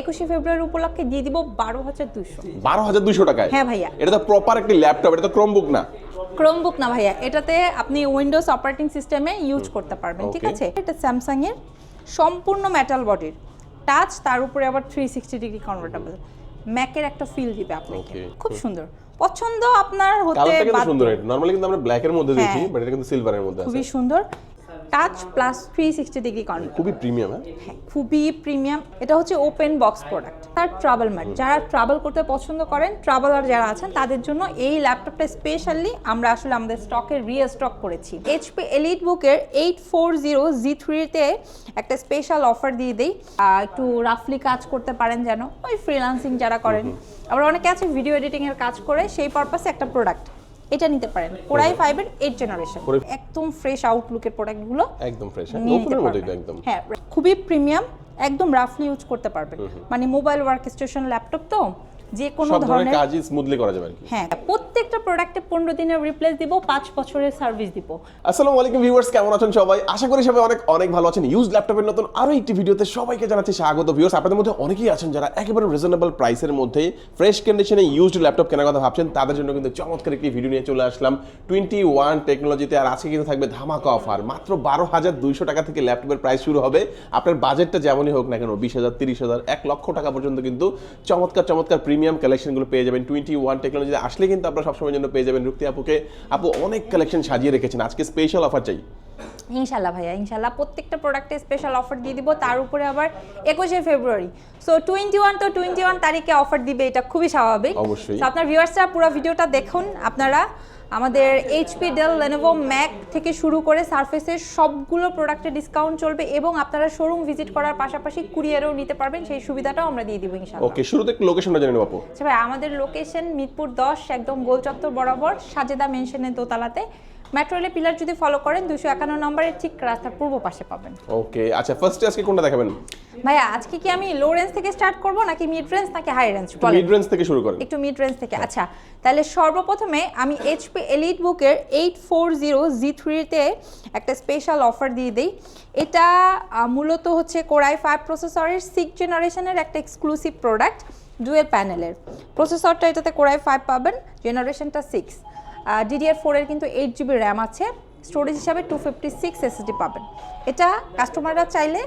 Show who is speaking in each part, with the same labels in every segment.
Speaker 1: একুশে ফেব্রুয়ারি উপলক্ষে দিয়ে দিব বারো হাজার দুশো
Speaker 2: বারো হাজার দুশো টাকায়?
Speaker 1: হ্যাঁ ভাইয়া।
Speaker 2: এটা তো প্রপার একটি ল্যাপটপ এটা তো ক্রোমবুক না?
Speaker 1: ক্রোমবুক না ভাইয়া। এটাতে আপনি উইন্ডোজ অপারেটিং সিস্টেমে ইউজ করতে পারবেন ঠিক আছে? এটা স্যামসাং এর সম্পূর্ণ মেটাল বডির টাচ তার উপরে আবার থ্রি সিক্সটি ডিগ্রি কনভার্টেবল ম্যাকের একটা ফিল দিবে আপনাকে। খুব সুন্দর। পছন্দ আপনার হতে বাধ্য।
Speaker 2: সুন্দর এটা। নরমালি কিন্তু আমরা ব্ল্যাকের মধ্যে দেখি
Speaker 1: হ্যাঁ।
Speaker 2: বাট এটা কিন্তু সিলভারের মধ্যে আছে।
Speaker 1: খুবই সুন্দর। Touch plus three sixty degree convert
Speaker 2: খুবই প্রিমিয়াম হ্যাঁ?
Speaker 1: হ্যাঁ খুবই প্রিমিয়াম এটা হচ্ছে ওপেন বক্স প্রোডাক্ট তার ট্রাভেল ম্যাট যারা ট্রাভেল করতে পছন্দ করেন ট্রাভেলার যারা আছেন তাদের জন্য এই ল্যাপটপটা স্পেশালি আমরা আসলে আমাদের স্টকে রিস্টক করেছি। এইচপি এলিট বুকের এইট ফোর জিরো জি থ্রিতে একটা স্পেশাল অফার দিয়ে দিই। একটু রাফলি কাজ করতে পারেন যেন। ওই ফ্রিলান্সিং যারা করেন। আবার অনেকে আছে ভিডিও এডিটিংয়ের কাজ করে সেই পারপাসে একটা প্রোডাক্ট এটা নিতে পারেন। কোরাই ফাইভের এইট জেনারেশন একদম ফ্রেশ আউটলুকের প্রোডাক্টগুলো
Speaker 2: একদম ফ্রেশ হ্যাঁ একদম।
Speaker 1: হ্যাঁ খুবই প্রিমিয়াম একদম রাফলি ইউজ করতে পারবেন। মানে মোবাইল ওয়ার্ক স্টেশন ল্যাপটপ তো যে কোনো
Speaker 2: ধরনের কাজই স্মুথলি করা যাবে
Speaker 1: হ্যাঁ প্রত্যেকটা প্রোডাক্টে পনেরো দিনের রিপ্লেস দিব পাঁচ বছরের সার্ভিস দিব।
Speaker 2: আসসালামু আলাইকুম ভিউয়ার্স কেমন আছেন সবাই? আশা করি সবাই অনেক অনেক ভালো আছেন। ইউজ ল্যাপটপের নতুন আরও একটি ভিডিওতে সবাইকে জানাচ্ছি স্বাগত ভিউয়ার্স আপনাদের মধ্যে অনেকেই আছেন যারা একেবারে রিজনেবল প্রাইসের মধ্যে ফ্রেশ কন্ডিশনে ইউজড ল্যাপটপ কেনার কথা ভাবছেন। তাদের জন্য কিন্তু চমৎকার একটি ভিডিও নিয়ে চলে আসলাম। টোয়েন্টি ওয়ান টেকনোলজিতে আর আজকে কিন্তু থাকবে ধামাকা অফার মাত্র বারো হাজার দুইশো টাকা থেকে ল্যাপটপের প্রাইস শুরু হবে। আপনার বাজেটটা যেমনই হোক না কেন বিশ হাজার তিরিশ হাজার এক লক্ষ টাকা পর্যন্ত কিন্তু চমৎকার চমৎকার প্রিমিয়াম কালেকশনগুলো পেয়ে যাবেন। টোয়েন্টি ওয়ান টেকনোলজিতে আসলে কিন্তু আপনারা সবসময়ের জন্য পেয়ে যাবেন। রুক্তি আপুকে আপু অনেক কালেকশন সাজিয়ে রেখেছেন। আজকে স্পেশাল অফার চাই।
Speaker 1: ইনশাল্লাহ ভাইয়া ইনশাল্লাহ প্রত্যেকটা প্রোডাক্টে স্পেশাল অফার দিয়ে দিব। তার উপরে আবার একুশে ফেব্রুয়ারি। সো টোয়েন্টি ওয়ান তো টোয়েন্টি ওয়ান তারিখে অফার দিবে এটা খুবই স্বাভাবিক।
Speaker 2: অবশ্যই।
Speaker 1: আপনার ভিউয়ার্সরা পুরো ভিডিওটা দেখুন। আপনারা আমাদের এইচপি ডেল লেনোভো ম্যাক থেকে শুরু করে সার্ফেসের সবগুলো প্রোডাক্টে ডিসকাউন্ট চলবে এবং আপনারা শোরুম ভিজিট করার পাশাপাশি কুরিয়ারও নিতে পারবেন। সেই সুবিধাটাও আমরা দিয়ে দিব ইনশাআল্লাহ।
Speaker 2: ওকে শুরুতে লোকেশনটা জেনে নেব আপু।
Speaker 1: আচ্ছা ভাই আমাদের লোকেশন মিরপুর দশ একদম গোলচত্বর বরাবর সাজেদা মেনশনের দোতলাতে। মেট্রো রেলের পিলার যদি ফলো করেন দুশো একান্ন নম্বরের ঠিক রাস্তার পূর্ব পাশে পাবেন।
Speaker 2: ওকে আচ্ছা ফার্স্টে আজকে কোনটা দেখাবেন?
Speaker 1: ভাইয়া আজকে কি আমি লো রেঞ্জ থেকে স্টার্ট করব নাকি মিড রেঞ্জ নাকি হাই রেঞ্জ বলেন?
Speaker 2: মিড রেঞ্জ থেকে শুরু করেন।
Speaker 1: একটু মিড রেঞ্জ থেকে আচ্ছা। তাহলে সর্বপ্রথমে আমি এইচপি এলিট বুকের এইট ফোর জিরো জি থ্রিতে একটা স্পেশাল অফার দিয়ে দিই। এটা মূলত হচ্ছে কোরাই ফাইভ প্রসেসরের সিক্স জেনারেশনের একটা এক্সক্লুসিভ প্রোডাক্ট ডুয়েল প্যানেলের প্রসেসরটা এটাতে কোরাই ফাইভ পাবেন জেনারেশনটা সিক্স ডিডিআর ফোরের কিন্তু এইট জিবি র্যাম আছে। স্টোরেজ হিসাবে টু ফিফটি সিক্স এসএসডি পাবেন। এটা কাস্টমাররা চাইলে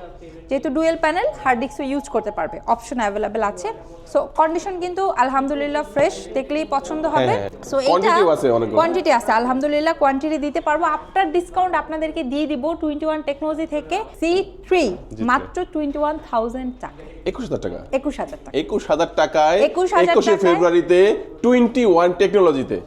Speaker 1: যেহেতু ডুয়েল প্যানেল হার্ড ডিস্কও ইউজ করতে পারবে। অপশন অ্যাভেলেবেল আছে। সো কন্ডিশন কিন্তু আলহামদুলিল্লাহ ফ্রেশ দেখলেই পছন্দ হবে।
Speaker 2: হ্যাঁ, হ্যাঁ।
Speaker 1: সো এটা
Speaker 2: Quantity-ও আছে অনেকগুলো।
Speaker 1: কোয়ান্টিটি আছে। আলহামদুলিল্লাহ কোয়ান্টিটি দিতে পারব। আফটার ডিসকাউন্ট আপনাদেরকে দিয়ে দিব টোয়েন্টি ওয়ান টেকনোলজি থেকে সি থ্রি মাত্র টোয়েন্টি ওয়ান থাউজেন্ড টাকা।
Speaker 2: একুশ হাজার টাকা।
Speaker 1: একুশ হাজার টাকা।
Speaker 2: একুশ হাজার টাকায়
Speaker 1: 21,000
Speaker 2: একুশে ফেব্রুয়ারিতে টোয়েন্টি ওয়ান টেকনোলজিতে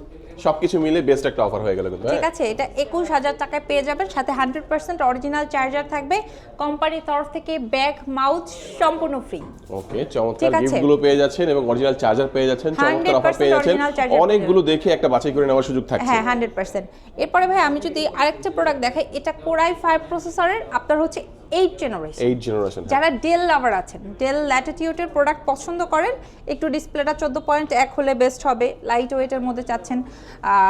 Speaker 2: সবকিছু মিলে বেস্ট একটা অফার হয়ে গেল কিন্তু
Speaker 1: ঠিক
Speaker 2: হ্যাঁ?
Speaker 1: আছে এটা একুশ হাজার টাকায় পেয়ে যাবেন সাথে হান্ড্রেড পার্সেন্ট অরিজিনাল চার্জার থাকবে কোম্পানির তরফ থেকে ব্যাগ মাউথ সম্পূর্ণ ফ্রি
Speaker 2: ওকে চমৎকার
Speaker 1: ঠিক আছে।
Speaker 2: গিফটগুলো পেয়ে যাচ্ছেন এবং অরিজিনাল চার্জার পেয়ে যাচ্ছেন চমৎকার অফার
Speaker 1: 100%
Speaker 2: পেয়ে যাচ্ছেন অনেকগুলো দেখে একটা বাছাই করে নেওয়ার সুযোগ থাকছে।
Speaker 1: হ্যাঁ হান্ড্রেড পার্সেন্ট এরপরে ভাই আমি যদি আরেকটা প্রোডাক্ট দেখাই এটা কোরাই ফাইভ প্রসেসরের আপনার হচ্ছে এইট জেনারেশন
Speaker 2: এইট জেনারেশন
Speaker 1: যারা ডেল লাভার আছেন ডেল ল্যাটিটিউডের প্রোডাক্ট পছন্দ করেন একটু ডিসপ্লেটা চোদ্দ পয়েন্ট এক হলে বেস্ট হবে। লাইট ওয়েটের মধ্যে চাচ্ছেন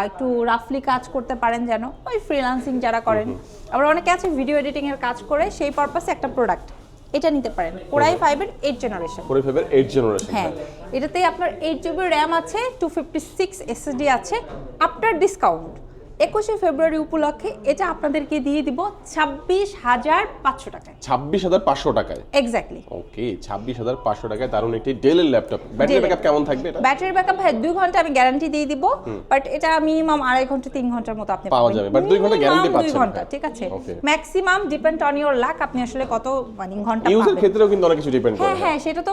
Speaker 1: একটু রাফলি কাজ করতে পারেন যেন ওই ফ্রিলান্সিং যারা করেন। আবার অনেকে আছে ভিডিও এডিটিং এর কাজ করে সেই পারপাসে একটা প্রোডাক্ট এটা নিতে পারেন। কোরাই ফাইভের এইট জেনারেশন
Speaker 2: করে ফেবের এইট জেনারেশন
Speaker 1: হ্যাঁ। এটাতে আপনার এইট জিবি র্যাম আছে টু ফিফটি সিক্স এসএসডি আছে আফটার ডিসকাউন্ট একুশে ফেব্রুয়ারি উপলক্ষে এটা আপনাদেরকে দিয়ে দিব ছাব্বিশ হাজার পাঁচশো টাকায়।
Speaker 2: ছাব্বিশ হাজার পাঁচশো টাকায়?
Speaker 1: এক্স্যাক্টলি
Speaker 2: ওকে ছাব্বিশ হাজার পাঁচশো টাকায় দারুণ একটি ডেলের ল্যাপটপ ব্যাটারি ব্যাকআপ কেমন থাকবে এটা?
Speaker 1: ব্যাটারি ব্যাকআপ ভাই দুই ঘণ্টা আমি গ্যারান্টি দিয়ে দিব বাট এটা মিনিমাম আড়াই ঘণ্টা তিন ঘণ্টার মতো আপনি
Speaker 2: পাওয়া যাবে, but দুই ঘণ্টা
Speaker 1: Minimum
Speaker 2: guarantee
Speaker 1: দুই
Speaker 2: পাচ্ছেন,
Speaker 1: ঘণ্টা
Speaker 2: হ্যাঁ।
Speaker 1: ঠিক আছে? Maximum depend on your luck আপনি আসলে কত মানে ঘণ্টা
Speaker 2: ইউজের ক্ষেত্রেও কিন্তু অনেক কিছু ডিপেন্ড করে
Speaker 1: হ্যাঁ হ্যাঁ সেটা তো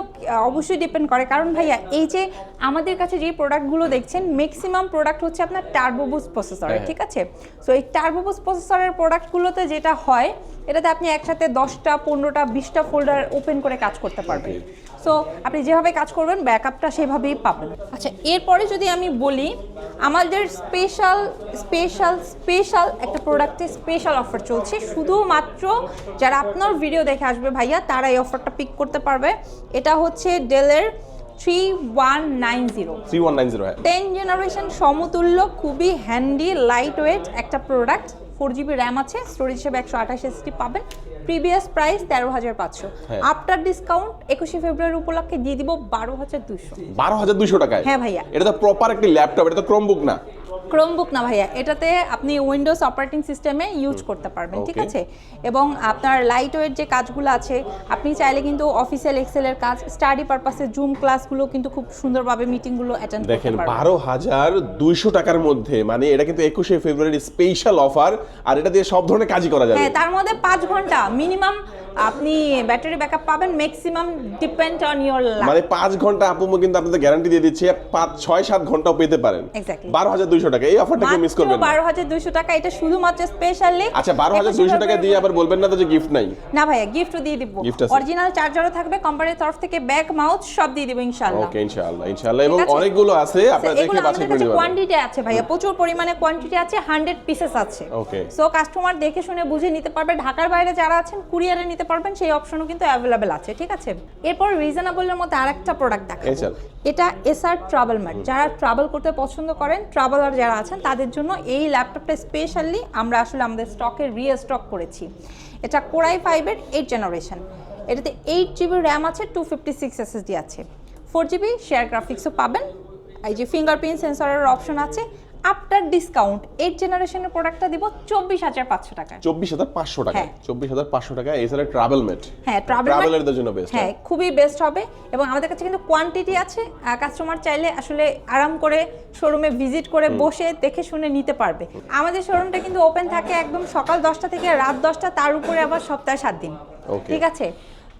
Speaker 1: অবশ্যই ডিপেন্ড করে। কারণ ভাইয়া এই যে আমাদের কাছে যে প্রোডাক্টগুলো দেখছেন ম্যাক্সিমাম প্রোডাক্ট হচ্ছে আপনার টার্বোবুস প্রসেসরের
Speaker 2: হ্যাঁ।
Speaker 1: ঠিক আছে? সো এই টার্বোবুস প্রসেসরের প্রোডাক্টগুলোতে যেটা হয় এটাতে আপনি একসাথে দশটা পনেরোটা বিশটা ফোল্ডার ওপেন করে কাজ করতে পারবেন। সো আপনি যেভাবে কাজ করবেন ব্যাকআপটা সেভাবেই পাবেন। আচ্ছা এরপরে যদি আমি বলি আমাদের স্পেশাল স্পেশাল স্পেশাল একটা প্রোডাক্টে স্পেশাল অফার চলছে। শুধুমাত্র যারা আপনার ভিডিও দেখে আসবে ভাইয়া তারা এই অফারটা পিক করতে পারবে। এটা হচ্ছে ডেলের three one nine zero
Speaker 2: three one nine zero হ্যাঁ
Speaker 1: টেন জেনারেশন সমতুল্য খুবই হ্যান্ডি লাইট ওয়েট একটা প্রোডাক্ট ফোর জিবি র্যাম আছে স্টোরেজ হিসেবে একশো আঠাশ এসডি পাবেন প্রিভিয়াস প্রাইস তেরো হাজার পাঁচশো।
Speaker 2: হ্যাঁ।
Speaker 1: আফটার ডিসকাউন্ট একুশে ফেব্রুয়ারি উপলক্ষে দিয়ে দিব বারো হাজার দুশো
Speaker 2: বারো হাজার দুশো টাকায়?
Speaker 1: হ্যাঁ ভাইয়া।
Speaker 2: এটা তো প্রপার একটি ল্যাপটপ এটা তো ক্রমবুক না?
Speaker 1: ক্রোমবুক না ভাইয়া এটাতে আপনি উইন্ডোজ অপারেটিং সিস্টেমে ইউজ করতে পারবেন ঠিক আছে? এবং আপনার লাইট ওয়েট যে কাজগুলো আছে আপনি চাইলে কিন্তু অফিসিয়াল এক্সেলের কাজ স্টাডি পারপাসে জুম ক্লাসগুলো কিন্তু খুব সুন্দরভাবে মিটিংগুলো অ্যাটেন্ড করতে
Speaker 2: দেখেন বারো হাজার দুইশো টাকার মধ্যে মানে এটা কিন্তু একুশে ফেব্রুয়ারি স্পেশাল অফার আর এটা দিয়ে সব ধরনের কাজই করা যাবে।
Speaker 1: হ্যাঁ তার মধ্যে পাঁচ ঘণ্টা মিনিমাম আপনি ব্যাটারি ব্যাকআপ পাবেন ম্যাক্সিমাম ডিপেন্ড অন ইয়োর
Speaker 2: মানে পাঁচ ঘণ্টা আপু কিন্তু আপনাদের গ্যারান্টি দিয়ে দিচ্ছে পাঁচ ছয় সাত ঘন্টাও পেতে পারেন। হাজার দুইশো টাকা এই অফারটা কেউ মিস করবেন না।
Speaker 1: বারো হাজার দুইশো টাকা এটা শুধুমাত্র স্পেশালি
Speaker 2: আচ্ছা বারো হাজার দুইশো টাকা দিয়ে আবার বলবেন না তো যে গিফট নাই।
Speaker 1: না ভাইয়া গিফটও দিয়ে দিব। অরিজিনাল চার্জারও থাকবে কোম্পানির তরফ থেকে ব্যাক মাউথ সব দিয়ে দিব ইনশাআল্লাহ।
Speaker 2: ওকে ইনশাআল্লাহ ইনশাআল্লাহ এবং? অনেকগুলো আছে আপনারা দেখে বাছাই করে পারবেন
Speaker 1: কোয়ান্টিটি আছে ভাইয়া প্রচুর পরিমাণে কোয়ান্টিটি আছে হান্ড্রেড পিসেস আছে।
Speaker 2: Okay.
Speaker 1: সো কাস্টমার দেখে শুনে বুঝে নিতে পারবে ঢাকার বাইরে যারা আছেন কুরিয়ারে নিতে পারবেন সেই অপশনও কিন্তু অ্যাভেলেবেল আছে ঠিক আছে? এরপর রিজনেবলের মধ্যে আরেকটা প্রোডাক্ট দেখাবো? এটা এসআর ট্রাভেল ম্যাট যারা ট্রাভেল করতে পছন্দ করেন ট্রাভেলার যারা আছেন তাদের জন্য এই ল্যাপটপটা স্পেশালি আমরা আসলে আমাদের স্টকে রিস্টক করেছি। এটা কোরাই ফাইভের এইট জেনারেশন এটাতে এইট জিবি র্যাম আছে টু ফিফটি সিক্স এসএসডি আছে। ফোর জিবি শেয়ার গ্রাফিক্সও পাবেন। এই যে ফিঙ্গারপ্রিন্ট সেন্সরের অপশন আছে। আফটার ডিসকাউন্ট এইট জেনারেশনের প্রোডাক্টটা দিব চব্বিশ হাজার পাঁচশো টাকা
Speaker 2: চব্বিশ হাজার পাঁচশো টাকা
Speaker 1: হ্যাঁ।
Speaker 2: চব্বিশ হাজার পাঁচশো টাকা এছাড়া ট্রাভেল মেট
Speaker 1: হ্যাঁ ট্রাভেল
Speaker 2: ট্রাভেলারদের জন্য বেস্ট
Speaker 1: হ্যাঁ খুবই বেস্ট হবে এবং আমাদের কাছে কিন্তু কোয়ান্টিটি আছে। কাস্টমার চাইলে আসলে আরাম করে শোরুমে ভিজিট করে বসে দেখে শুনে নিতে পারবে। আমাদের শোরুমটা কিন্তু ওপেন থাকে একদম সকাল দশটা থেকে রাত দশটা তার উপরে আবার সপ্তাহে সাত দিন. ঠিক আছে?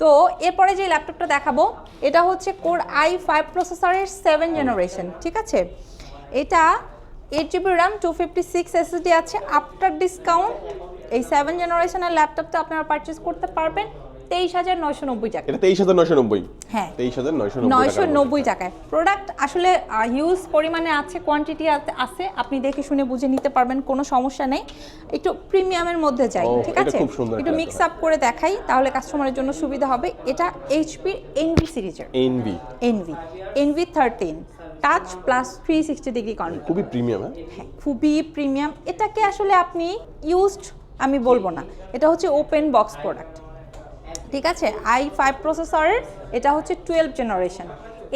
Speaker 1: তো এরপরে যে ল্যাপটপটা দেখাবো এটা হচ্ছে কোর আই ফাইভ প্রসেসরের সেভেন জেনারেশন ঠিক আছে? এটা eight GB RAM two fifty six SSD আছে আফটার ডিসকাউন্ট এই সেভেন জেনারেশনের ল্যাপটপটা আপনারা পারচেস করতে পারবেন তেইশ হাজার নয়শো নব্বই টাকা
Speaker 2: এটা তেইশ হাজার নয়শো নব্বই?
Speaker 1: হ্যাঁ।
Speaker 2: তেইশ হাজার নয়শো
Speaker 1: নয়শো
Speaker 2: নব্বই
Speaker 1: টাকায়। প্রোডাক্ট আসলে হিউজ পরিমাণে আছে কোয়ান্টিটি আছে আপনি দেখে শুনে বুঝে নিতে পারবেন কোনো সমস্যা নেই। একটু প্রিমিয়ামের মধ্যে যাই ঠিক আছে? একটু মিক্স আপ করে দেখাই তাহলে কাস্টমারের জন্য সুবিধা হবে। এটা এইচপি এনভি সিরিজের
Speaker 2: NB
Speaker 1: Envy Envy thirteen touch plus three sixty degree corner
Speaker 2: খুবই প্রিমিয়াম হ্যাঁ?
Speaker 1: হ্যাঁ খুবই প্রিমিয়াম এটাকে আসলে আপনি ইউজড আমি বলব না। এটা হচ্ছে ওপেন বক্স প্রোডাক্ট ঠিক আছে? আই ফাইভ প্রসেসরের এটা হচ্ছে twelve generation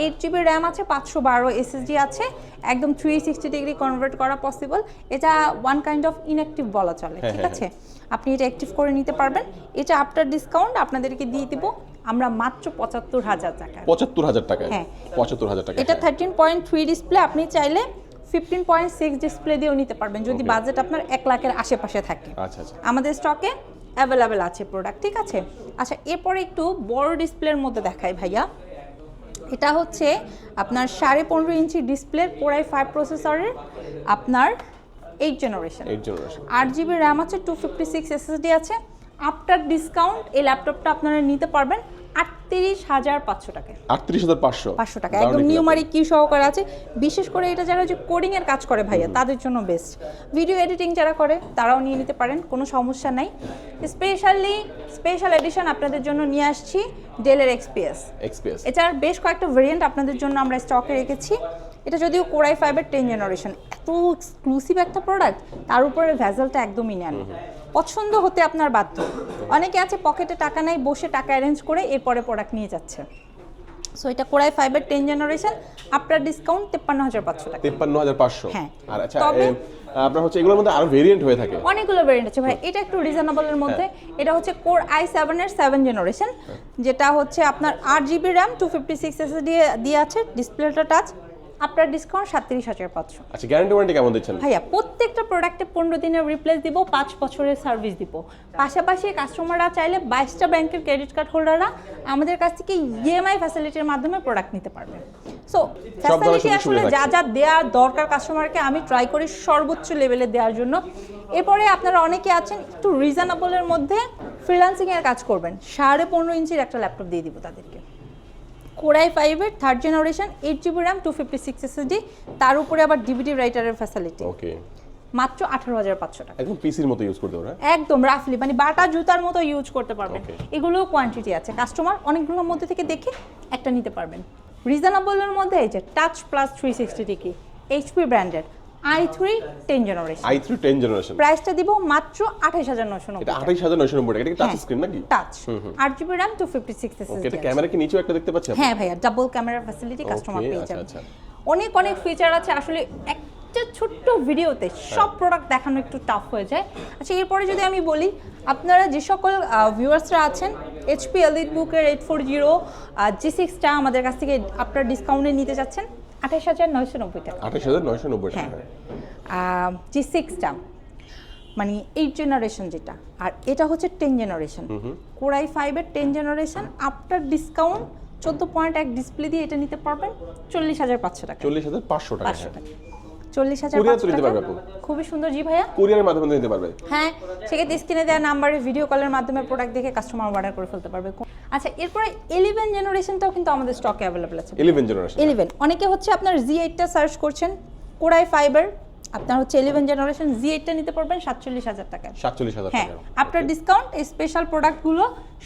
Speaker 1: eight GB RAM আছে পাঁচশো বারো এসএসডি আছে। একদম থ্রি সিক্সটি ডিগ্রি কনভার্ট করা পসিবল এটা ওয়ান কাইন্ড অফ ইনঅ্যাক্টিভ বলা চলে।
Speaker 2: হ্যাঁ,
Speaker 1: ঠিক
Speaker 2: হ্যাঁ,
Speaker 1: আছে? আপনি এটা অ্যাক্টিভ করে নিতে পারবেন। এটা আফটার ডিসকাউন্ট আপনাদেরকে দিয়ে দিব। আমরা মাত্র পঁচাত্তর হাজার টাকা
Speaker 2: পঁচাত্তর হাজার টাকা
Speaker 1: হ্যাঁ।
Speaker 2: পঁচাত্তর হাজার টাকা
Speaker 1: এটা থার্টিন পয়েন্ট থ্রি ডিসপ্লে আপনি চাইলে ফিফটিন পয়েন্ট সিক্স ডিসপ্লে দিয়েও নিতে পারবেন যদি বাজেট আপনার এক লাখের আশেপাশে থাকে।
Speaker 2: আচ্ছা আচ্ছা।
Speaker 1: আমাদের স্টকে অ্যাভেলেবেল আছে প্রোডাক্ট ঠিক আছে? আচ্ছা এরপরে একটু বড় ডিসপ্লের মধ্যে দেখাই ভাইয়া। এটা হচ্ছে আপনার সাড়ে পনেরো ইঞ্চি ডিসপ্লে কোরাই ফাইভ প্রসেসরের আপনার এইট জেনারেশন
Speaker 2: এইট জেনারেশন
Speaker 1: আট জিবি র্যাম আছে টু ফিফটি সিক্স এসএসডি আছে। আফটার ডিসকাউন্ট এই ল্যাপটপটা আপনারা নিতে পারবেন আটত্রিশ হাজার পাঁচশো টাকায়।
Speaker 2: আটত্রিশ হাজার পাঁচশো।
Speaker 1: পাঁচশো টাকা। একদম নিউমারিক কি সহকারে আছে। বিশেষ করে এটা যারা যে কোডিং এর কাজ করে ভাইয়া তাদের জন্য বেস্ট ভিডিও এডিটিং যারা করে তারাও নিয়ে নিতে পারেন কোনো সমস্যা নাই। স্পেশালি স্পেশাল এডিশন আপনাদের জন্য নিয়ে আসছি ডেলের এক্সপিএস
Speaker 2: এক্সপিএস
Speaker 1: এটার বেশ কয়েকটা ভেরিয়েন্ট আপনাদের জন্য আমরা স্টকে রেখেছি। এটা যদিও কোরাই ফাইভের টেন জেনারেশন এত এক্সক্লুসিভ একটা প্রোডাক্ট তার উপরে ভেজালটা একদমই নেন। পছন্দ হতে আপনার বাধ্য। অনেকে আছে পকেটে টাকা নাই বসে টাকা অ্যারেঞ্জ করে এরপরে প্রোডাক্ট নিয়ে যাচ্ছে। সো এটা কোরাই ফাইভের টেন জেনারেশন আপনার ডিসকাউন্ট তেপ্পান্ন হাজার পাঁচশো টাকা।
Speaker 2: তেপ্পান্ন হাজার পাঁচশো?
Speaker 1: হ্যাঁ।
Speaker 2: আর আচ্ছা
Speaker 1: তবে-
Speaker 2: আপনার হচ্ছে এগুলোর মধ্যে আরও ভেরিয়েন্ট হয়ে থাকে।
Speaker 1: অনেকগুলো ভেরিয়েন্ট আছে ভাই। এটা একটু রিজনেবলের মধ্যে। এটা হচ্ছে কোর আই সেভেনের সেভেন জেনারেশন যেটা হচ্ছে আপনার আট GB RAM two fifty six S দিয়ে দিয়ে আছে ডিসপ্লেটা টাচ আপনার ডিসকাউন্ট সাতত্রিশ হাজার পাঁচশো।
Speaker 2: আচ্ছা গ্যারান্টি ওয়ারেন্টি কেমন দিচ্ছেন?
Speaker 1: ভাইয়া প্রত্যেকটা প্রোডাক্টে পনেরো দিনের রিপ্লেস দিব পাঁচ বছরের সার্ভিস দিব। পাশাপাশি কাস্টমাররা চাইলে বাইশটা ব্যাংকের ক্রেডিট কার্ড হোল্ডাররা আমাদের কাছ থেকে ইএমআই ফ্যাসিলিটির মাধ্যমে প্রোডাক্ট নিতে পারবে। সো ফ্যাসিলিটি আসলে যা যা দেওয়ার দরকার কাস্টমারকে আমি ট্রাই করি সর্বোচ্চ লেভেলে দেওয়ার জন্য। এরপরে আপনারা অনেকে আছেন একটু রিজনেবলের মধ্যে ফ্রিল্যান্সিং এর কাজ করবেন। সাড়ে পনেরো ইঞ্চির একটা ল্যাপটপ দিয়ে দিব তাদেরকে। কোরাই ফাইভের third generation eight GB RAM two fifty six SSD তার উপরে আবার ডিভিডি রাইটারের ফ্যাসিলিটি
Speaker 2: ওকে
Speaker 1: মাত্র আঠারো হাজার পাঁচশো টাকা।
Speaker 2: একদম পিসির মতো ইউজ করতে পারবে
Speaker 1: একদম রাফলি মানে বাটা জুতার মতো ইউজ করতে পারবেন।
Speaker 2: এগুলো
Speaker 1: এগুলোও কোয়ান্টিটি আছে। কাস্টমার অনেকগুলোর মধ্যে থেকে দেখে একটা নিতে পারবেন। রিজনেবলের মধ্যে এই যে touch plus three sixty degree HP branded i three ten generation
Speaker 2: i three ten generation
Speaker 1: প্রাইসটা দিব মাত্র হাজার নশো
Speaker 2: এটা
Speaker 1: নব্বই
Speaker 2: আঠাইশ হাজার নয়শো নব্বই টাকা এটা টাচ
Speaker 1: হ্যাঁ।
Speaker 2: স্ক্রিন নাকি?
Speaker 1: টাচ আট GB RAM two fifty six
Speaker 2: এটা ক্যামেরা কি নিচেও একটা দেখতে পাচ্ছি
Speaker 1: হ্যাঁ ভাইয়া ডাবল ক্যামেরা ফ্যাসিলিটি কাস্টমার পেয়ে
Speaker 2: আচ্ছা,
Speaker 1: যাবে
Speaker 2: আচ্ছা।
Speaker 1: অনেক অনেক ফিচার আছে। আসলে একটা ছোট্ট ভিডিওতে সব প্রোডাক্ট দেখানো একটু টাফ হয়ে যায়। আচ্ছা এরপরে যদি আমি বলি আপনারা যে সকল ভিউয়ার্সরা আছেন এইচপি এলিট বুকের এইট ফোর জিরো জি সিক্সটা আমাদের কাছ থেকে আপনার ডিসকাউন্টে নিতে চাচ্ছেন। আঠাশ হাজার নয়শো নব্বই টাকা।
Speaker 2: আঠাশ হাজার নয়শো নব্বই
Speaker 1: হ্যাঁ।
Speaker 2: টাকা
Speaker 1: জি সিক্সটা মানে এইট জেনারেশন যেটা আর এটা হচ্ছে টেন জেনারেশন কোরাই ফাইভের টেন জেনারেশন আফটার ডিসকাউন্ট চোদ্দ পয়েন্ট এক ডিসপ্লে দিয়ে এটা নিতে পারবেন চল্লিশ হাজার পাঁচশো টাকা।
Speaker 2: চল্লিশ হাজার পাঁচশো টাকা
Speaker 1: পাঁচশো টাকা। চল্লিশ হাজার খুবই সুন্দর জি ভাইয়া।
Speaker 2: কুরিয়ারের মাধ্যমে নিতে পারবে।
Speaker 1: হ্যাঁ সেক্ষেত্রে স্ক্রিনে দেওয়া নাম্বারে ভিডিও কলের মাধ্যমে প্রোডাক্ট দেখে কাস্টমার অর্ডার করে ফেলতে পারবে। আচ্ছা এরপরে ইলেভেন জেনারেশনটাও কিন্তু আমাদের স্টকে অ্যাভেলেবল আছে।
Speaker 2: ইলেভেন জেনারেশন
Speaker 1: ইলেভেন অনেকে হচ্ছে আপনার জি এইটটা সার্চ করছেন কোরাই ফাইবার আপনার হচ্ছে ইলেভেন জেনারেশন জি এইটটা নিতে পারবেন সাতচল্লিশ হাজার টাকায়।
Speaker 2: সাতচল্লিশ হাজার
Speaker 1: হ্যাঁ
Speaker 2: টাকা
Speaker 1: আফটার ডিসকাউন্ট এই স্পেশাল প্রোডাক্টগুলো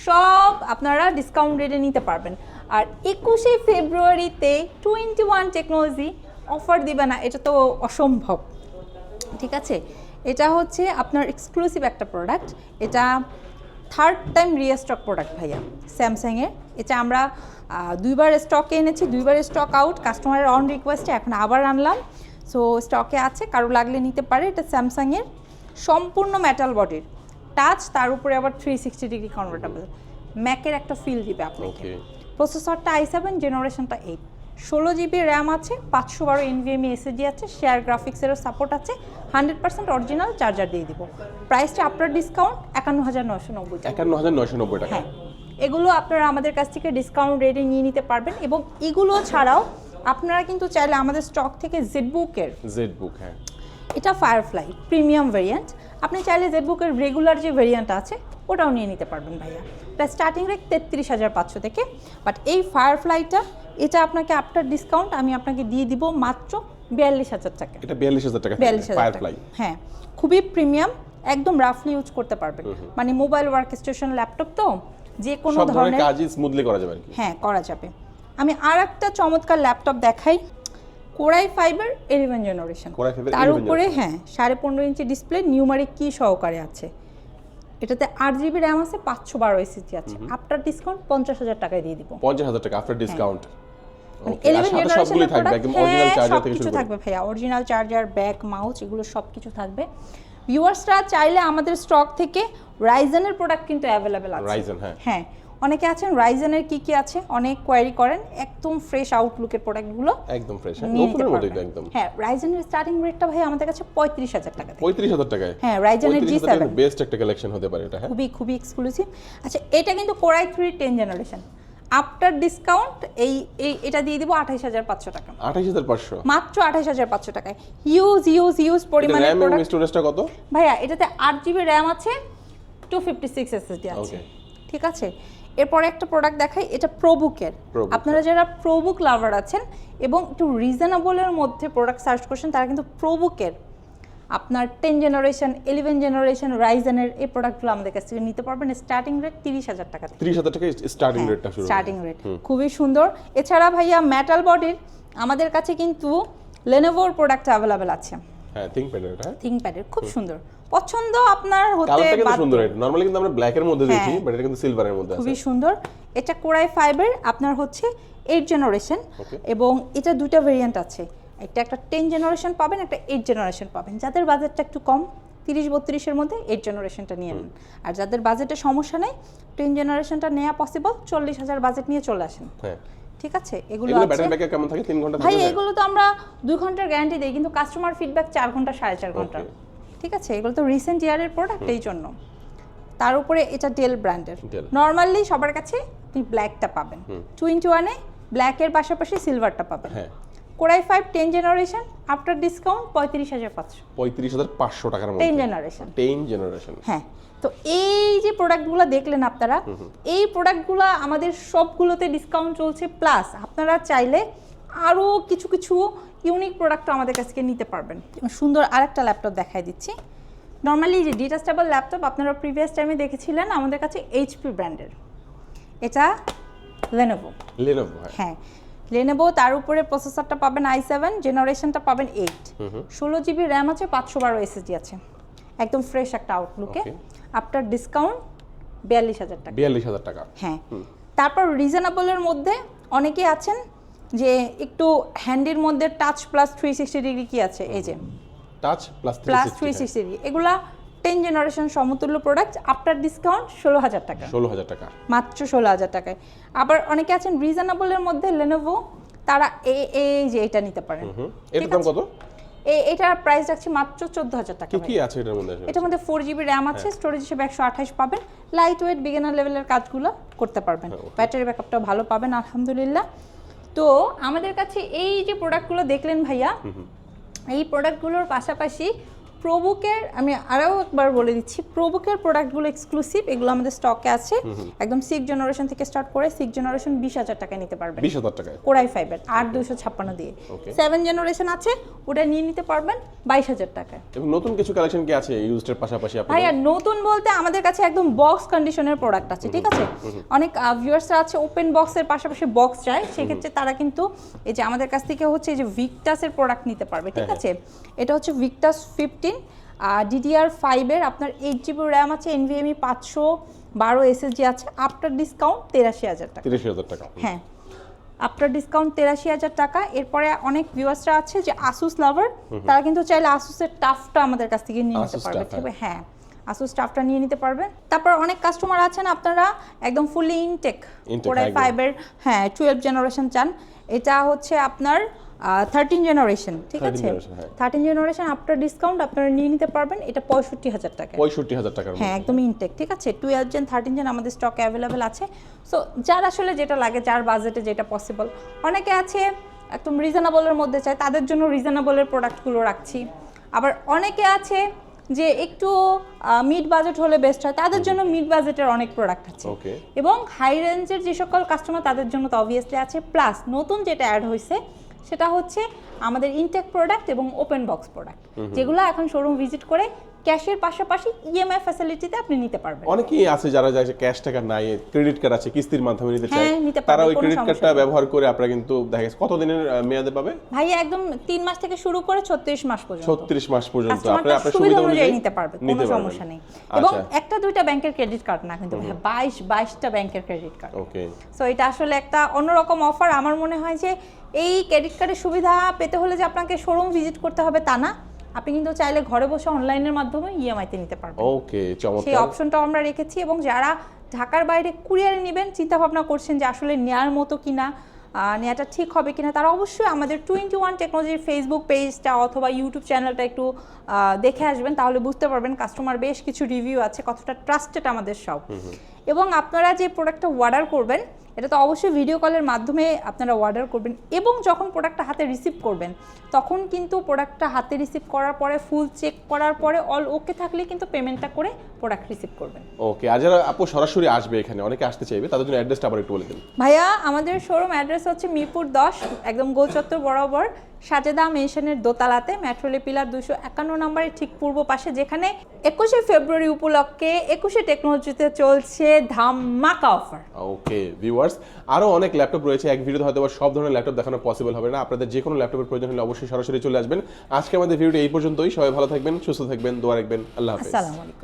Speaker 1: সব আপনারা ডিসকাউন্ট রেটে নিতে পারবেন। আর একুশে ফেব্রুয়ারিতে টোয়েন্টি ওয়ান টেকনোলজি অফার দিবে না এটা তো অসম্ভব। ঠিক আছে? এটা হচ্ছে আপনার এক্সক্লুসিভ একটা প্রোডাক্ট এটা থার্ড টাইম রিস্টক প্রোডাক্ট ভাইয়া স্যামসাংয়ের এটা আমরা দুইবার স্টকে এনেছি দুইবার স্টক আউট কাস্টমারের অন রিকোয়েস্টে এখন আবার আনলাম। সো স্টকে আছে কারও লাগলে নিতে পারে এটা স্যামসাংয়ের সম্পূর্ণ মেটাল বডির টাচ তার উপরে আবার থ্রি সিক্সটি ডিগ্রি কনভার্টেবল ম্যাকের একটা ফিল দিবে আপনাকে। প্রসেসরটা আই সেভেন জেনারেশনটা এইট ষোলো জিবি র্যাম আছে পাঁচশো বারো এনভিএমই এসএসডি আছে শেয়ার গ্রাফিক্সেরও সাপোর্ট আছে হান্ড্রেড পার্সেন্ট অরিজিনাল চার্জার দিয়ে দিব। প্রাইসটা আপনার ডিসকাউন্ট একান্ন হাজার নশো নব্বই টাকা।
Speaker 2: একান্ন হাজার নয়শো নব্বই টাকা।
Speaker 1: হ্যাঁ এগুলো আপনারা আমাদের কাছ থেকে ডিসকাউন্ট রেটে নিয়ে নিতে পারবেন এবং এগুলো ছাড়াও আপনারা কিন্তু চাইলে আমাদের স্টক থেকে জেডবুকের
Speaker 2: জেড বুক হ্যাঁ।
Speaker 1: এটা ফায়ারফ্লাই প্রিমিয়াম ভেরিয়েন্ট আপনি চাইলে জেডবুকের রেগুলার যে ভেরিয়েন্ট আছে ওটাও নিয়ে নিতে পারবেন ভাইয়া। প্রায় স্টার্টিং রেট তেত্রিশ হাজার পাঁচশো থেকে বাট এই ফায়ারফ্লাইটা এটা আপনাকে আফটার ডিসকাউন্ট আমি আপনাকে দিয়ে দিব মাত্র বিয়াল্লিশ হাজার টাকা।
Speaker 2: এটা বিয়াল্লিশ হাজার টাকা
Speaker 1: বিয়াল্লিশ হাজার টাকা। হ্যাঁ খুবই প্রিমিয়াম একদম রাফলি ইউজ করতে পারবেন। মানে মোবাইল ওয়ার্ক স্টেশন ল্যাপটপ তো যে কোনো
Speaker 2: ধরনের কাজই স্মুথলি করা যাবে
Speaker 1: হ্যাঁ করা যাবে। আমি আর একটা চমৎকার ল্যাপটপ দেখাই। কোরাই ফাইবার এলিভেন জেনারেশন
Speaker 2: Core i5
Speaker 1: তার উপরে হ্যাঁ সাড়ে পনেরো ইঞ্চি ডিসপ্লে নিউমারিক কি সহকারে আছে। এটাতে আট জিবি র্যাম আছে পাঁচশো বারো এসএসডি আছে। আফটার ডিসকাউন্ট পঞ্চাশ হাজার টাকায় দিয়ে দিব।
Speaker 2: পঞ্চাশ হাজার টাকা আফটার ডিসকাউন্ট থাকবে একদম অরিজিনাল চার্জার
Speaker 1: সব
Speaker 2: থেকে
Speaker 1: কিছু
Speaker 2: শুরু করে।
Speaker 1: থাকবে ভাইয়া। অরিজিনাল চার্জার ব্যাক মাউস এগুলো সব কিছু থাকবে ভিউয়ার্সরা চাইলে আমাদের স্টক থেকে রাইজেনের প্রোডাক্ট কিন্তু অ্যাভেলেবেল আছে।
Speaker 2: রাইজেন হ্যাঁ।
Speaker 1: হ্যাঁ অনেকে আছেন রাইজেনের কি কি আছে? অনেক কোয়ারি করেন একদম ফ্রেশ আউটলুকের প্রোডাক্টগুলো
Speaker 2: একদম ফ্রেশ নতুনের মতোই তো একদম।
Speaker 1: হ্যাঁ রাইজেনের স্টার্টিং রেটটা ভাই আমাদের কাছে পঁয়ত্রিশ হাজার টাকা থেকে।
Speaker 2: পঁয়ত্রিশ হাজার টাকায়।
Speaker 1: হ্যাঁ রাইজেনের জি সেভেন
Speaker 2: বেস্ট একটা কালেকশন হতে পারে এটা হ্যাঁ।
Speaker 1: খুবই খুবই এক্সক্লুসিভ আচ্ছা এটা কিন্তু core i three ten generation after discount এই এই এটা দিয়ে দিব আঠাইশ হাজার পাঁচশো টাকা।
Speaker 2: আঠাইশ হাজার পাঁচশো?
Speaker 1: মাত্র আঠাইশ হাজার পাঁচশো টাকায়। ইউজ ইউজ ইউজ পরিমাণে
Speaker 2: স্টোরেজটা কত?
Speaker 1: ভাইয়া এটাতে আট জিবি র্যাম আছে টু ফিফটি সিক্স এসএসডি আছে. ঠিক আছে? এরপরে একটা প্রোডাক্ট দেখাই এটা প্রোবুকের
Speaker 2: Probook,
Speaker 1: আপনারা যারা প্রোবুক লাভার আছেন এবং একটু রিজনেবলের মধ্যে প্রোডাক্ট সার্চ করছেন তারা কিন্তু প্রোবুকের আপনার টেন জেনারেশন ইলেভেন জেনারেশন রাইজেনের এই প্রোডাক্টগুলো আমাদের কাছ থেকে নিতে পারবেন। স্টার্টিং রেট তিরিশ হাজার টাকা
Speaker 2: ত্রিশ হাজার টাকা স্টার্টিং রেটটা
Speaker 1: স্টার্টিং রেট খুবই সুন্দর। এছাড়া ভাইয়া মেটাল বডির আমাদের কাছে কিন্তু লেনোভোর প্রোডাক্ট অ্যাভেলেবেল আছে।
Speaker 2: হ্যাঁ থিঙ্ক প্যাড এটা হ্যাঁ
Speaker 1: থিংকপ্যাডের খুব সুন্দর। পছন্দ আপনার হতে বাধ্য।
Speaker 2: সুন্দর এটা। নরমালি কিন্তু আমরা ব্ল্যাক এর মধ্যে দেখি
Speaker 1: হ্যাঁ।
Speaker 2: বাট এটা কিন্তু সিলভারের মধ্যে আছে।
Speaker 1: খুবই সুন্দর। এটা কোরাই ফাইবার আপনার হচ্ছে এইট জেনারেশন এবং এটা দুটো ভেরিয়েন্ট আছে। একটা একটা টেন জেনারেশন পাবেন একটা এইট জেনারেশন পাবেন। যাদের বাজেটটা একটু কম তিরিশ বত্রিশের মধ্যে এইট জেনারেশনটা নিয়ে নেন। আর যাদের বাজেটে সমস্যা নেই টেন জেনারেশনটা নেওয়া পসিবল চল্লিশ হাজার বাজেট নিয়ে চলে আসেন।
Speaker 2: হ্যাঁ।
Speaker 1: ঠিক আছে? এগুলো
Speaker 2: এগুলো ব্যাটারি ব্যাকআপ কেমন থাকে? তিন ঘণ্টা
Speaker 1: ভাই এগুলো তো আমরা দুই ঘণ্টার গ্যারান্টি দিই কিন্তু কাস্টমার ফিডব্যাক চার ঘণ্টা সাড়ে চার ঘণ্টা। ঠিক আছে? এগুলো তো রিসেন্ট ইয়ারের প্রোডাক্ট এই জন্য। তার উপরে এটা ডেল ব্র্যান্ডের। নর্মালি সবার কাছে আপনি ব্ল্যাকটা পাবেন। টোয়েন্টি ওয়ানে ব্ল্যাকের পাশাপাশি সিলভারটা পাবেন।
Speaker 2: হ্যাঁ।
Speaker 1: Core i five ten generation after discount পঁয়ত্রিশ হাজার পাঁচশো।
Speaker 2: পঁয়ত্রিশ হাজার পাঁচশো টাকার
Speaker 1: টেন জেনারেশন
Speaker 2: টেন জেনারেশন
Speaker 1: হ্যাঁ তো এই যে প্রোডাক্টগুলো দেখলেন আপনারা এই প্রোডাক্টগুলো আমাদের সবগুলোতে ডিসকাউন্ট চলছে প্লাস আপনারা চাইলে আরও কিছু কিছু ইউনিক প্রোডাক্ট আমাদের কাছ থেকে নিতে পারবেন। সুন্দর আরেকটা ল্যাপটপ দেখাই দিচ্ছি। নর্মালি যে ডিটাচেবল ল্যাপটপ আপনারা প্রিভিয়াস টাইমে দেখেছিলেন আমাদের কাছে এইচপি ব্র্যান্ডের এটা লেনোভো
Speaker 2: লেনোভো হ্যাঁ।
Speaker 1: হ্যাঁ লেনেভো তার উপরে প্রসেসরটা পাবেন আই সেভেন জেনারেশনটা পাবেন এইট ষোলো জিবি র্যাম আছে পাঁচশো বারো এসএসডি আছে। একদম ফ্রেশ একটা আউটলুকে আফটার ডিসকাউন্ট বিয়াল্লিশ হাজার টাকা।
Speaker 2: বিয়াল্লিশ হাজার টাকা।
Speaker 1: হ্যাঁ। তারপর রিজনেবলের মধ্যে অনেকেই আছেন যে একটু হ্যান্ডির মধ্যে touch plus three sixty degree কি আছে? এই যে।
Speaker 2: Touch plus
Speaker 1: plus three sixty degree এগুলা টেন জেনারেশন সমতুল্য প্রোডাক্ট আফটার ডিসকাউন্ট ষোলো হাজার টাকা।
Speaker 2: ষোলো হাজার টাকা।
Speaker 1: মাত্র ষোলো হাজার টাকায়। আবার অনেকে আছেন রিজনেবলের মধ্যে লেনোভো তারা এই এই যে এটা নিতে পারেন।
Speaker 2: এটার দাম কত?
Speaker 1: এই এটার প্রাইস রাখছি মাত্র চোদ্দ হাজার টাকা
Speaker 2: কি কি আছে এটার মধ্যে
Speaker 1: এটার মধ্যে ফোর জিবি র্যাম আছে
Speaker 2: হ্যাঁ।
Speaker 1: স্টোরেজ হিসেবে একশো আঠাশ পাবেন। লাইট ওয়েট বিগিনার লেভেলের কাজগুলো করতে পারবেন।
Speaker 2: হ্যাঁ,
Speaker 1: ব্যাটারি ব্যাকআপটাও ভালো পাবেন আলহামদুলিল্লাহ। তো আমাদের কাছে এই যে প্রোডাক্টগুলো দেখলেন ভাইয়া এই প্রোডাক্টগুলোর পাশাপাশি প্রবুকের আমি আরও একবার বলে দিচ্ছি প্রবুকের প্রোডাক্টগুলো এক্সক্লুসিভ এগুলো আমাদের স্টকে আছে। একদম সিক্স জেনারেশন থেকে স্টার্ট করে সিক্স জেনারেশন বিশ হাজার টাকায় নিতে পারবেন।
Speaker 2: বিশ হাজার টাকায়?
Speaker 1: কোরাই ফাইভের আট দুশো ছাপ্পান্ন দিয়ে। সেভেন জেনারেশন আছে ওটা নিয়ে নিতে পারবেন বাইশ হাজার টাকায়।
Speaker 2: এবং নতুন কিছু কালেকশন কি আছে ইউজডের পাশাপাশি
Speaker 1: ভাইয়া নতুন বলতে আমাদের কাছে একদম বক্স কন্ডিশনের প্রোডাক্ট আছে ঠিক আছে? অনেক ভিউয়ার্সরা আছে ওপেন বক্সের পাশাপাশি বক্স চায়। সেক্ষেত্রে তারা কিন্তু এই যে আমাদের কাছ থেকে হচ্ছে এই যে ভিক্টাসের প্রোডাক্ট নিতে পারবে ঠিক
Speaker 2: হ্যাঁ,
Speaker 1: আছে? এটা হচ্ছে ভিক্টাস ফিফটিন ডিডিআর ফাইভের আপনার এইট জিবি র্যাম আছে এনভিএমই পাঁচশো বারো এসএসজি আছে আফটার ডিসকাউন্ট তেরাশি হাজার টাকা।
Speaker 2: তিরিশ হাজার টাকা।
Speaker 1: হ্যাঁ আফটার ডিসকাউন্ট তেরাশি হাজার টাকা। এরপরে অনেক ভিউয়ার্সরা আছে যে আসুস লাভার তারা কিন্তু চাইলে আসুসের টাফটা আমাদের কাছ থেকে নিয়ে নিতে পারবে ঠিক আছে? হ্যাঁ আসুস টাফটা নিয়ে নিতে পারবে তারপর অনেক কাস্টমার আছেন আপনারা একদম ফুলি ইনটেক কোরাই ফাইভের হ্যাঁ টুয়েলভ জেনারেশন চান। এটা হচ্ছে আপনার থার্টিন জেনারেশন ঠিক আছে। থার্টিন জেনারেশন আফটার ডিসকাউন্ট আপনারা নিয়ে নিতে পারবেন। এটা পঁয়ষট্টি হাজার টাকা।
Speaker 2: পঁয়ষট্টি হাজার টাকার
Speaker 1: হ্যাঁ একদম ইনটেক ঠিক আছে? টুয়েলভ জেন থার্টিন জেন আমাদের স্টকে অ্যাভেলেবেল আছে। সো যার আসলে যেটা লাগে যার বাজেটে যেটা পসিবল অনেকে আছে একদম রিজনেবলের মধ্যে চায় তাদের জন্য রিজনেবলের প্রোডাক্টগুলো রাখছি। আবার অনেকে আছে যে একটু মিড বাজেট হলে বেস্ট হয় তাদের জন্য মিড বাজেটের অনেক প্রোডাক্ট আছে।
Speaker 2: ওকে
Speaker 1: এবং হাই রেঞ্জের যে সকল কাস্টমার তাদের জন্য তো অবভিয়াসলি আছে। প্লাস নতুন যেটা অ্যাড হয়েছে সেটা হচ্ছে আমাদের ইনটেক প্রোডাক্ট এবং ওপেন বক্স প্রোডাক্ট যেগুলো এখন শোরুম ভিজিট করে ক্যাশের পাশাপাশি ইএমআই ফ্যাসিলিটিতে আপনি নিতে পারবেন।
Speaker 2: অনেকেই আছে যারা যাচ্ছে ক্যাশ টাকা নাই ক্রেডিট কার্ড আছে কিস্তির মাধ্যমে নিতে চায় তারা ওই ক্রেডিট কার্ডটা ব্যবহার করে আপনারা কিন্তু দেখা গেছে কত দিনের আহ, মেয়াদে পাবে?
Speaker 1: ভাই একদম তিন মাস থেকে শুরু করে ছত্রিশ মাস পর্যন্ত।
Speaker 2: ছত্রিশ মাস পর্যন্ত আপনারা আপনার
Speaker 1: সুবিধা অনুযায়ী নিতে পারবে কোনো সমস্যা নেই। এবং
Speaker 2: আচ্ছা।
Speaker 1: একটা দুইটা ব্যাংকের ক্রেডিট কার্ড না কিন্তু ভাই বাইশ বাইশটা ব্যাংকের ক্রেডিট কার্ড
Speaker 2: ওকে
Speaker 1: সো এটা আসলে একটা অন্যরকম অফার আমার মনে হয় যে এই ক্রেডিট কার্ডের সুবিধা পেতে হলে যে আপনাকে শোরুম ভিজিট করতে হবে তা না। আপনি কিন্তু চাইলে ঘরে বসে অনলাইনের মাধ্যমে ইএমআইতে নিতে পারবেন।
Speaker 2: ওকে
Speaker 1: সেই
Speaker 2: চমৎকার
Speaker 1: অপশনটাও আমরা রেখেছি এবং যারা ঢাকার বাইরে কুরিয়ারে নেবেন চিন্তা ভাবনা করছেন যে আসলে নেয়ার মতো কিনা নেওয়াটা ঠিক হবে কিনা তারা অবশ্যই আমাদের টোয়েন্টি ওয়ান টেকনোলজির ফেসবুক পেজটা অথবা ইউটিউব চ্যানেলটা একটু দেখে আসবেন তাহলে বুঝতে পারবেন কাস্টমার বেশ কিছু রিভিউ আছে কতটা ট্রাস্টেড আমাদের সব। এবং আপনারা যে প্রোডাক্টটা অর্ডার করবেন এটা তো অবশ্যই ভিডিও কলের মাধ্যমে আপনারা অর্ডার করবেন এবং যখন প্রোডাক্টটা হাতে রিসিভ করবেন তখন কিন্তু প্রোডাক্টটা হাতে রিসিভ করার পরে ফুল চেক করার পরে অল ওকে থাকলে কিন্তু পেমেন্টটা করে প্রোডাক্ট রিসিভ করবেন।
Speaker 2: ওকে আর যারা আপু সরাসরি আসবে এখানে অনেকে আসতে চাইবে তাদের জন্য অ্যাড্রেসটা আবার একটু বলে দিন।
Speaker 1: ভাইয়া আমাদের শোরুম অ্যাড্রেস হচ্ছে মিরপুর দশ একদম গোলচত্বর বরাবর সাজেদা মেনশনের দোতলাতে মেট্রোলে পিলার দুশো একান্ন নম্বরের ঠিক পূর্ব পাশে যেখানে একুশে ফেব্রুয়ারি উপলক্ষে একুশে টেকনোলজিতে চলছে ধামাকা অফার।
Speaker 2: ওকে ভিউয়ার্স আরও অনেক ল্যাপটপ রয়েছে। এক ভিডিওতে হয়তো সব ধরনের ল্যাপটপ দেখানো পসিবল হবে না। আপনাদের যে কোনো ল্যাপটপের প্রয়োজন হলে অবশ্যই সরাসরি চলে আসবেন। আজকে আমাদের ভিডিওটি এই পর্যন্তই। সবাই ভালো থাকবেন সুস্থ থাকবেন দোয়া রাখবেন। আল্লাহ হাফেজ।
Speaker 1: আসসালামু আলাইকুম।